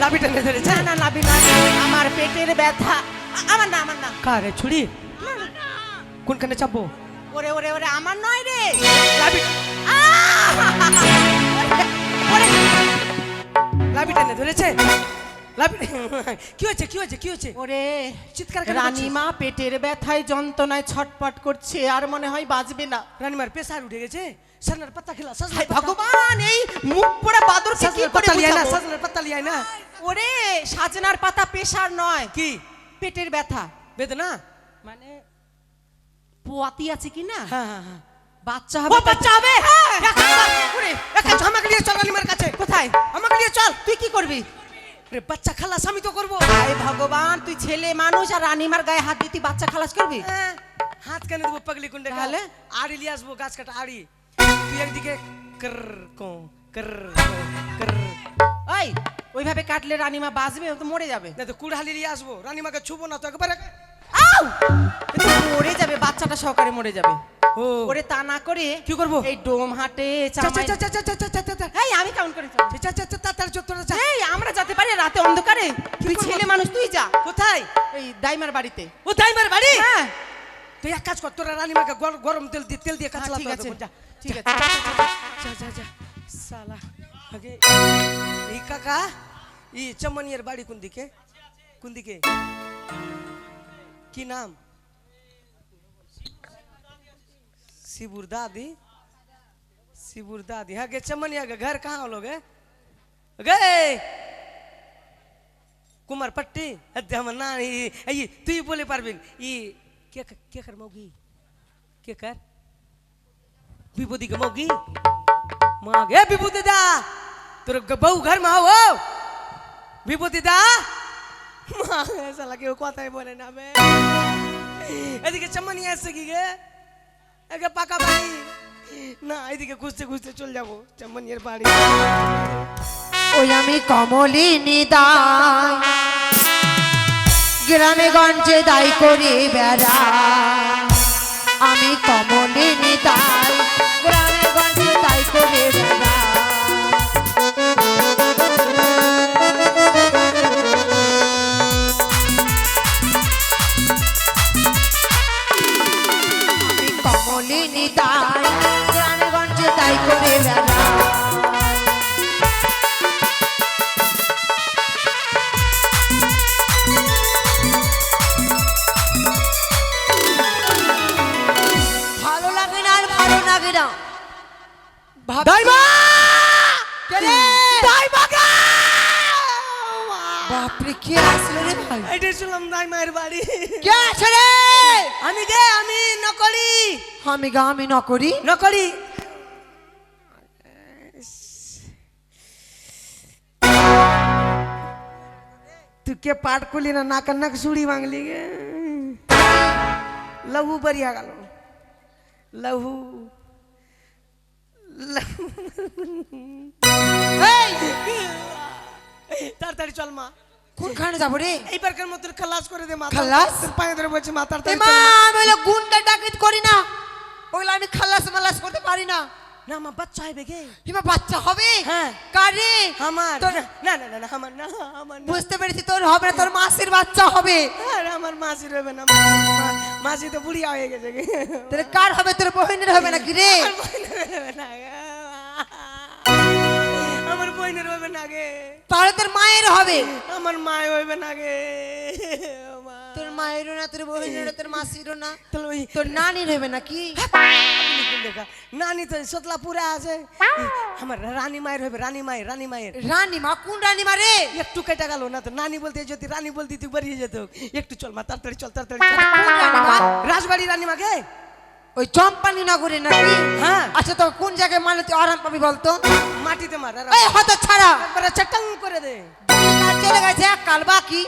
লাভি টেনে ধরেছে না না লাভি নয় আমার পেটের ব্যথা। আমার না আমার না। কারে ছুরি? কোনখানে চাপবো? ওরে ওরে ওরে আমার নয় রে। লাভি! লাভি টেনে ধরেছে। কি হয়েছে কি হয়েছে কি হয়েছে? ওরে চিৎকার? রানীমা পেটের ব্যথায় যন্ত্রণায় ছটপট করছে আর মনে হয় বাঁচবে না। রানীমার প্রেসার উঠে গেছে? সাজনার পাতা খেলা সাজনার ভগবান এই মুখ পোড়া বাদর করে পাতা লিয়াই না? সাজনার পাতা লিয়াই না। ওরে সাজনার পাতা পেশার নয়। কি? পেটের ব্যথা। বেদনা? মানে পোয়াতি আছে কি না? হ্যাঁ হ্যাঁ হ্যাঁ। বাচ্চা হবে বাচ্চা হবে। এক কাজ কর, ওরে, এক কাজ, আমাকে নিয়ে চল রানীমার কাছে। কোথায়? আমাকে নিয়ে চল। তুই কি করবি? বাচ্চা খালাস আমি তো করব। হায় ভগবান তুই ছেলে মানুষ আর রানীমার গায়ে হাত দিয়ে তুই বাচ্চা খালাস করবি? হাত কেন দেবো পাগলি কুন্ডে তাহলে? আড়ি নিয়ে আসব গাছ কাটা আড়ি। তুই একদিকে কর কো কর কো, কর ওই ওইভাবে কাটলে রানীমা বাঁচবে ও তো মরে যাবে না তো কুড়ালি নিয়ে আসব রানীমাকে ছুবো না তো একবারে আউ! মরে যাবে বাচ্চাটা সহকারে মরে যাবে ও ওরে তা না করে কি করব? এই ডোম হাটে এই আমি কেমন করে এই আমরা যেতে পারি রাতে অন্ধকারে তুই? ছেলে মানুষ তুই যা কোথায় এই দাইমার বাড়িতে ও দাইমার বাড়ি হ্যাঁ তুই এক কাজ কর তোরা রানীমাকে গর- গরম তেল দিয়ে তেল দিয়ে হ্যাঁ, কাঁচলা ঠিক আছে ठीक है जा जा जा। साला। अगे ई काका ई चमनियर बाड़ी कुंदी के? कुंदी के? की नाम? सिबुर दादी? सिबुर दादी। हाँ चमनिया का घर कहाँ लोग, है? गए कुमार पट्टी? हम ना तू ही बोले पारबिन ई के कर के कर मौगी? के कर? વિભૂતિ ગમોગી માગે વિભૂતિ દા તોર બહુ ઘર માં આવો વિભૂતિ દા માગે સાલા કેવું કોતાય બોલે ના બે এদিকে চমনি আসছে কি গে? একে পাকা ভাই না, এদিকে ঘুরতে খুঁজতে চলে যাব এর বাড়ি। ওই আমি কমলি দাই গ্রামে গঞ্জে দায় করে বেড়া আমি কমলি দাই আমি গ্রামে গঞ্জে তাই করে বেড়া এটাই শুনলাম দাইমায়ের বাড়ি কে আছে রে আমি গে আমি নকলি আমি গা আমি নকরি নকলি तू के पाठ खोली ना नाक नक सुड़ी मांगली गे लहू बढ़िया गलो लहू लहू তাড়াতাড়ি চল মা কোনখানে যাব রে? এইবারকার মতো খালাস করে দে মা খালাস? পায়ে ধরে বলছি মা এ তাড়াতাড়ি মা আমি হলো গুন্ডা ডাকাত করি না। ওগুলো আমি খালাস মালাস করতে পারি না। না মা বাচ্চা হবে গে বাচ্চা হবে? হ্যাঁ। কারে? আমার। তোর না না না না আমার না আমার বুঝতে পেরেছি তোর হবে না তোর মাসির বাচ্চা হবে। আরে আমার মাসি রবে না মাসি তো বুড়িয়া হয়ে গেছে কার হবে তোর বহিনের হবে নাকি রে? আমার বোনের রবে না গে। না তাহলে তোর মায়ের হবে। আমার মায় হইবে না গে। তোর মায়েরও না তোর বহিনেরও তোর মাসিরও না। তোর নানির হবে নাকি দেখা নানি তো আছে। আমার রানী মায়ের হবে রানী মায়ের রানী মায়ের। রানী মা কোন রানী মা রে? একটু কেটে গেল না তো নানি বলতে যদি রানী বলতে তুই বেরিয়ে যেত। একটু চল মা তাড়াতাড়ি চল তাড়াতাড়ি চল। রানী মা? রাজবাড়ি রানী মাকে ওই চম্পানি নগরে নাকি? হ্যাঁ। আচ্ছা তো কোন জায়গায় মানে তুই আরাম পাবি বলতো? মাটিতে মার এই হত ছাড়া। একবারে চটং করে দে। চলে গেছে এক কাল বাকি।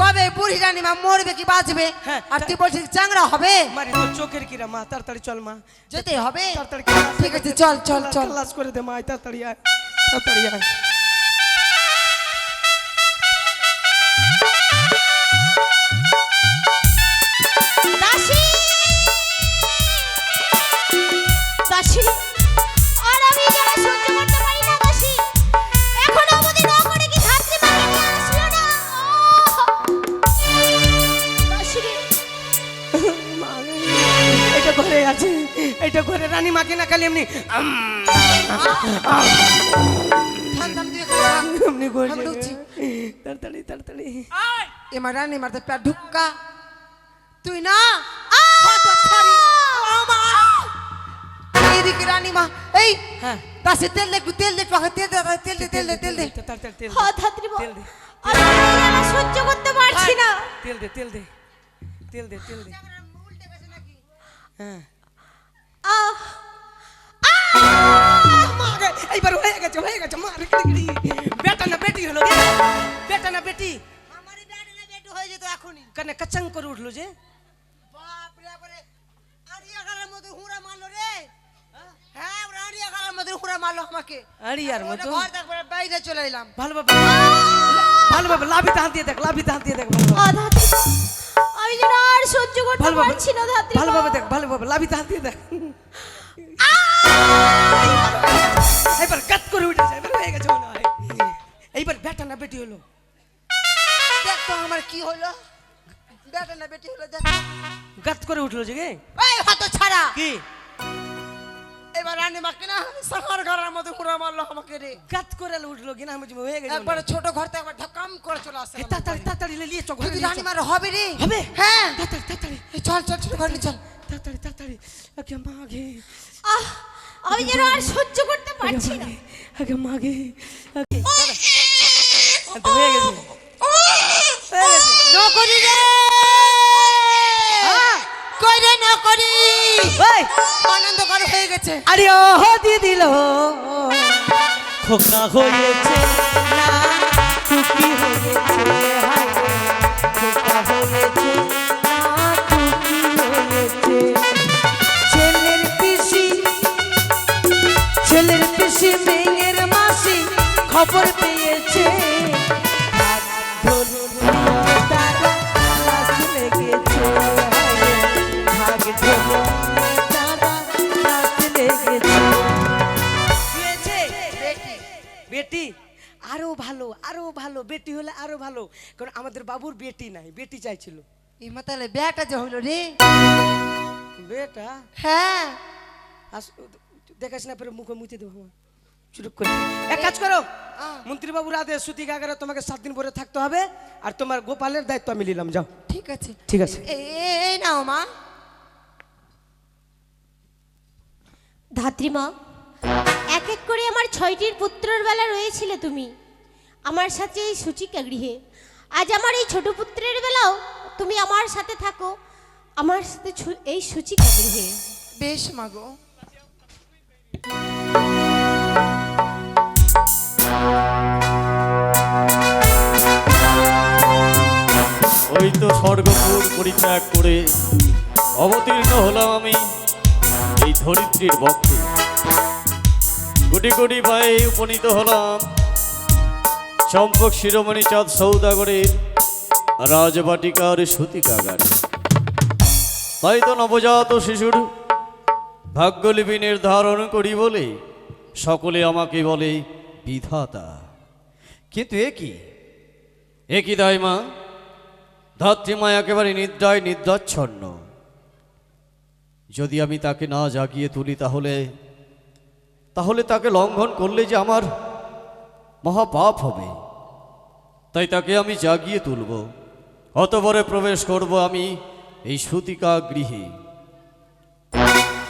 কবে বুড়ি রানী মা মরবে কি বাঁচবে? হ্যাঁ, আর তুই বলছিস চাংড়া হবে? মারি তোর চোখের কিরা মা তাড়াতাড়ি চল মা। যেতে হবে। তাড়াতাড়ি ঠিক আছে চল চল চল। ক্লাস করে দে মা তাড়াতাড়ি আয় তাড়াতাড়ি আয়। এটা ঘরে আছে এটা ঘরে রানী মাকে না খালি এমনি এমনি ঘরে তাড়াতাড়ি তাড়াতাড়ি। এমা রানী মারতে পেট ঢুক্কা। তুই না এদিকে রানী মা এই হ্যাঁ দাসে তেল দে একটু তেল দে একটু তেল দে তেল দে তেল দে তেল দে তাড়াতাড়ি তেল দে। হ ধাত্রী মা তেল দে আমি আর সহ্য করতে পারছি না তেল দে তেল দে তেল দে তেল দে হ্যাঁ আহ এইবার হয়ে গেছে হয়ে গেছে মার কিড়ি বেটা না বেটি হলো বেটা না বেটি আমার ব্যাটা না বেটু হয়ে যেত এখনই কানে কাচাং করে উঠল যে বাপ রে বাপ রে আরিয়া গালের মধ্যে হুড়া মারলো রে হ্যাঁ ওরা আরিয়া গালের মধ্যে হুড়া মারলো আমাকে। আড়িয়ার মতো? ঘর তারপরে বাইরে চলে এলাম। লাভিতে হাত দিয়ে দেখ লাভিতে হাত দিয়ে দেখ ভালোভাবে। আ ধাত্রী মা, আমি যেন আর সহ্য করতে পারছি না ধাত্রী মা। ভালোভাবে দেখ। ভালোভাবে লাভিতে হাত দিয়ে দেখ। এবার কাট করে উঠেছে এবার হয়ে গেছে মনে হয়। এইবার বেটা না বেটি হলো। দেখ তো আমার কি হলো। ব্যাটা না বেটি হলো দেখ। গাত করে উঠল যে এই হাত ছাড়া। কি? এবার রানী মাকে না সাহার ঘরের মধ্যে হুড়া মারলো আমাকে রে। গাত করে উঠল কিনা আমি হয়ে গেছে একবার। ছোট ঘর থেকে একবার ধাক্কাম করে চলে আসে তাড়াতাড়ি তাড়াতাড়ি নিয়ে চোখ যদি রানী মার হবে রে? হবে? হ্যাঁ। তাড়াতাড়ি তাড়াতাড়ি চল চল ছোট ঘরে চল। তাড়াতাড়ি তাড়াতাড়ি আগে মাগে। আহ আমি যেন আর সহ্য করতে পারছি না। আগে মাগে। আগে হয়ে গেছে হয়ে গেছে নকরি রে হ্যাঁ। কই রে নকরি ওই আনন্দ কর হয়ে গেছে। আরে ও দি দিল খোকা হয়েছে না টুকি হয়েছে হায় খোকা হয়েছে না টুকি হয়েছে। ছেলের পিসি ছেলের পিসি মেয়ের মাসি খবর পেয়েছে। হলে ভালো কারণ আমাদের বাবুর বেটি নাই বেটি চাইছিল। এই মাতালে ব্যাটা যে হলো রে? বেটা হ্যাঁ। আস দেখাস না পরে মুখে মুছে দেবো আমার। চুপ করে। এক কাজ করো মন্ত্রী বাবুর আদেশ সুতি গাগারে তোমাকে সাত দিন পরে থাকতে হবে আর তোমার গোপালের দায়িত্ব আমি নিলাম যাও। ঠিক আছে। ঠিক আছে। এই নাও মা। ধাত্রীমা এক এক করে আমার ছয়টির পুত্রের বেলা রয়েছিলে তুমি। আমার সাথে এই সূচিকা গৃহে। আজ আমার এই ছোট পুত্রের বেলাও তুমি আমার সাথে থাকো। আমার সাথে এই সূচিকা গৃহে বেশ মাগো। ওই তো স্বর্গপুর পরিত্যাগ করে অবতীর্ণ হলাম আমি এই ধরিত্রীর বক্ষে কোটি কোটি পায়ে উপনীত হলাম চম্পক শিরোমণি চাঁদ সৌদাগরের রাজবাটিকার সুতিকাগারে। তাই তো নবজাত শিশুর ভাগ্যলিপি নির্ধারণ করি বলে সকলে আমাকে বলে বিধাতা। কিন্তু এ কি? এ কি দায় মা? ধাত্রীমা একেবারে নিদ্রায় নিদ্রাচ্ছন্ন। যদি আমি তাকে না জাগিয়ে তুলি তাহলে তাহলে তাকে লঙ্ঘন করলে যে আমার মহাপাপ হবে। তাই তাকে আমি জাগিয়ে তুলব। অতবরে প্রবেশ করব আমি এই সুতিকা গৃহে।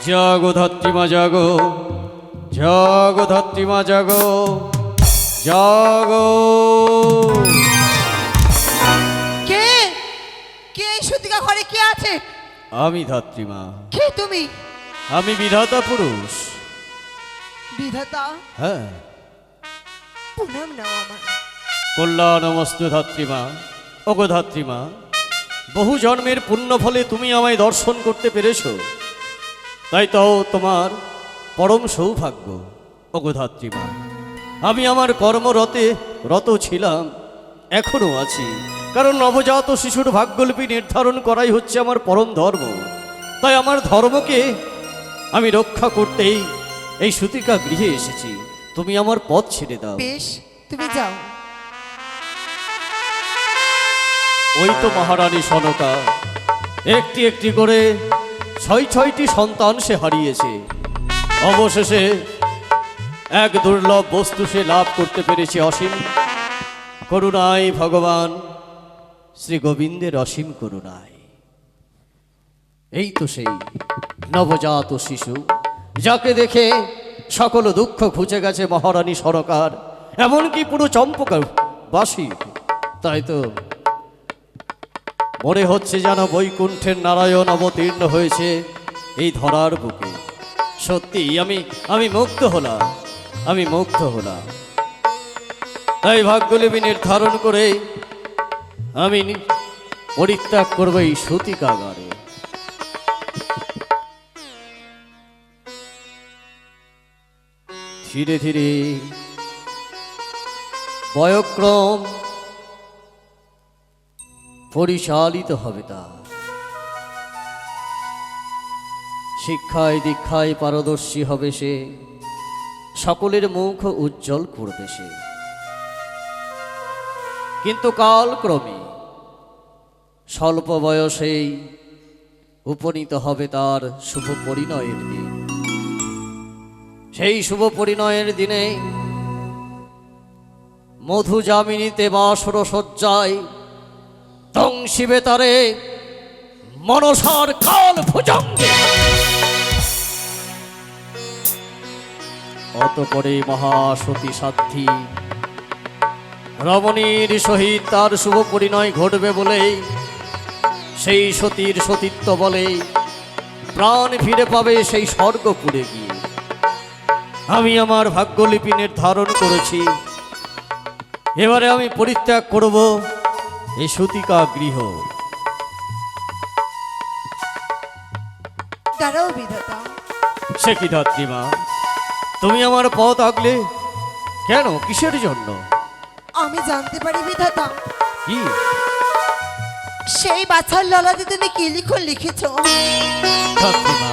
জাগো ধাত্রীমা জাগো। জাগো ধাত্রীমা জাগো। জাগো। কে? কে সুতিকা ঘরে? কে আছে? আমি ধাত্রীমা। কে তুমি? আমি বিধাতা পুরুষ। বিধাতা? হ্যাঁ। পুনম নাও আমার কল্যাণমস্তু ধাত্রীমা ওগো ধাত্রীমা বহু জন্মের পুণ্য ফলে তুমি আমায় দর্শন করতে পেরেছ। তাই তাও তোমার পরম সৌভাগ্য, ওগো ধাত্রীমা আমি আমার কর্মরতে রত ছিলাম এখনও আছি। কারণ নবজাত শিশুর ভাগ্যলিপি নির্ধারণ করাই হচ্ছে আমার পরম ধর্ম। তাই আমার ধর্মকে আমি রক্ষা করতেই এই সুতিকা গৃহে এসেছি। তুমি আমার পথ ছেড়ে দাও। বেশ তুমি যাও। ওই তো মহারানী সনকা। একটি একটি করে ছয় ছয়টি সন্তান সে হারিয়েছে। অবশেষে এক দুর্লভ বস্তু সে লাভ করতে পেরেছে অসীম করুণায় ভগবান শ্রী গোবিন্দের অসীম করুণায়। এই তো সেই নবজাত শিশু যাকে দেখে সকল দুঃখ ঘুচে গেছে মহারানী সরকার। এমনকি পুরো চম্পকার বাসী তাই তো মনে হচ্ছে যেন বৈকুণ্ঠের নারায়ণ অবতীর্ণ হয়েছে এই ধরার বুকে। সত্যি, আমি আমি মুগ্ধ হলাম, আমি মুগ্ধ হলাম। তাই ভাগ্যলিপি নির্ধারণ করে আমি পরিত্যাগ করব এই সতীকাগারে। ধীরে ধীরে বয়ক্রম পরিচালিত হবে তা শিক্ষায় দীক্ষায় পারদর্শী হবে সে, সকলের মুখ উজ্জ্বল করবে সে। কিন্তু কালক্রমে স্বল্প বয়সেই উপনীত হবে তার শুভ পরিণয়ের দিন। সেই শুভ পরিণয়ের দিনে মধু জামিনীতে বাসর সজ্জায় দংশিবে তারে মনসার কাল ভুজঙ্গে। অতপরে মহাসতী সাধ্যী রমণীর সহিত তার শুভ পরিণয় ঘটবে বলেই সেই সতীর সতীত্ব বলে প্রাণ ফিরে পাবে সেই স্বর্গপুরে গিয়ে। আমি আমার ভাগ্যলিপি নির্ধারণ করেছি। এবারে আমি পরিত্যাগ করব এই সতিকা গৃহ। দাঁড়াও বিধাতা। সে কি ধাত্রীমা তুমি আমার পথ আগলে কেন? কিসের জন্য? আমি জানতে পারি বিধাতা। কি? সেই বাছার ললাতে তুমি কি লিখন লিখেছো? ধাত্রীমা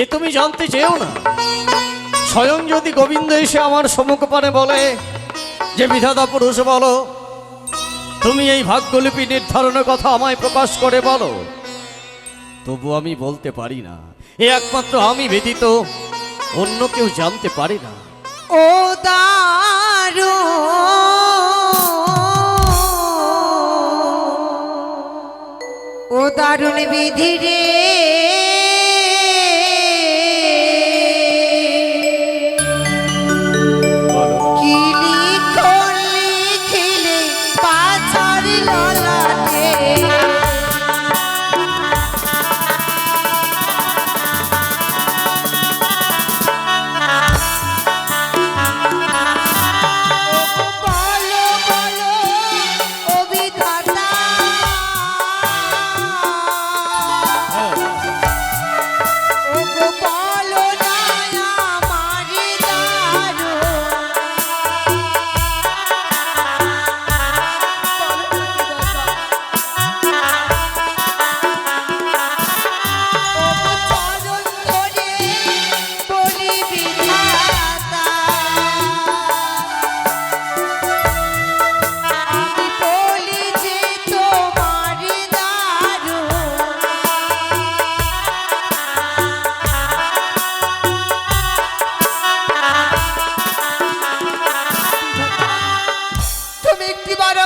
এ তুমি জানতে চেও না। স্বয়ং যদি গোবিন্দ এসে আমার সম্মুখ পানে বলে যে, বিধাতা পুরুষ, বলো, তুমি এই ভাগ্যলিপি নির্ধারণের কথা আমায় প্রকাশ করে বলো, তবু আমি বলতে পারি না। এ একমাত্র আমি ব্যতীত অন্য কেউ জানতে পারি না। ও দারু। ও দারুণ বিধি রে।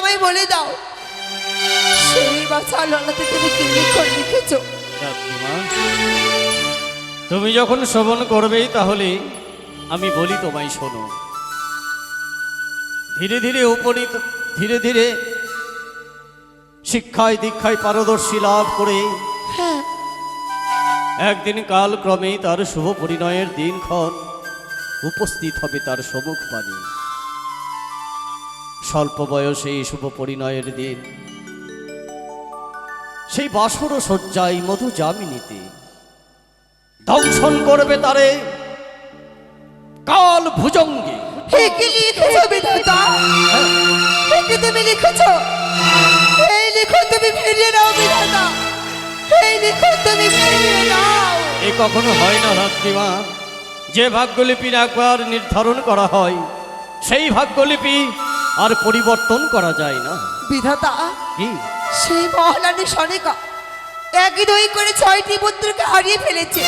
আমায় বলে দাও। সেই বাচ্চা ললাতে তুমি কি লিখন লিখেছো? তুমি যখন শ্রবণ করবেই তাহলে আমি বলি তোমায় শোনো। ধীরে ধীরে উপনীত ধীরে ধীরে শিক্ষায় দীক্ষায় পারদর্শী লাভ করে হ্যাঁ। একদিন কাল ক্রমেই তার শুভ পরিণয়ের দিনক্ষণ উপস্থিত হবে তার সম্মুখ পানে স্বল্প বয়সে এই শুভ পরিণয়ের দিন। সেই বাসর শয্যায় মধু জামিনীতে দংশন করবে তারে কাল ভুজঙ্গে। তুমি লিখেছো? এই তুমি ফিরিয়ে নাও বিধাতা। এই লিখন তুমি ফিরিয়ে নাও। এ কখনো হয় না রাত্রিমা যে ভাগ্যলিপির একবার নির্ধারণ করা হয় সেই ভাগ্যলিপি আর পরিবর্তন করা যায় না। বিধাতা কি? সেই মহারানী সনিকা একই দুই করে ছয়টি পুত্রকে হারিয়ে ফেলেছে।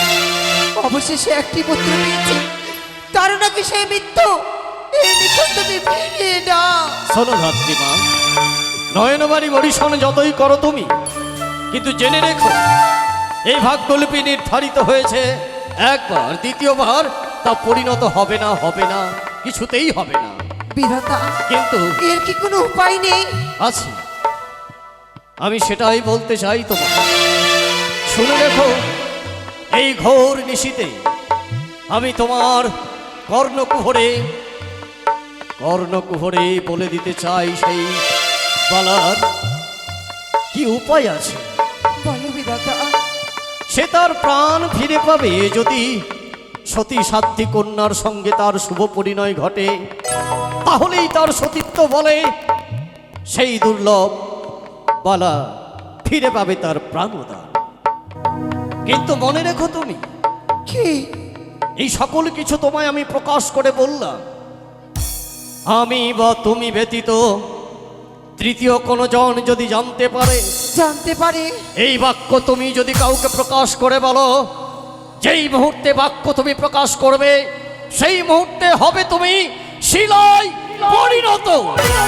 অবশেষে একটি পুত্র পেয়েছে। তার নাকি সেই মৃত্যু? শোনো ধাত্রীমা নয়নবাড়ি বরিশন যতই করো তুমি কিন্তু জেনে রেখো এই ভাগ্যলিপি নির্ধারিত হয়েছে। একবার দ্বিতীয়বার তা পরিণত হবে না হবে না কিছুতেই হবে না। বিধাতা। কিন্তু এর কি কোনো উপায় নেই? আছে। আমি সেটাই বলতে চাই তোমার শুনে রেখো এই ঘোর নিশীতে আমি তোমার কর্ণকুহরে কর্ণকুহরে বলে দিতে চাই সেই বলার। কি উপায় আছে? সে তার প্রাণ ফিরে পাবে যদি সতী সাধ্যী কন্যার সঙ্গে তার শুভ পরিণয় ঘটে। তাহলেই তার সতীত্ব বলে। সেই দুর্লভ বালা ফিরে পাবে তার প্রাণদান। কিন্তু মনে রেখো তুমি কি? এই সকল কিছু তোমায় আমি প্রকাশ করে বললাম। আমি বা তুমি ব্যতীত তৃতীয় কোনো জন যদি জানতে পারে জানতে পারে। এই বাক্য তুমি যদি কাউকে প্রকাশ করে বলো যেই মুহূর্তে বাক্য তুমি প্রকাশ করবে সেই মুহূর্তে হবে তুমি শিলায়। পরিণত।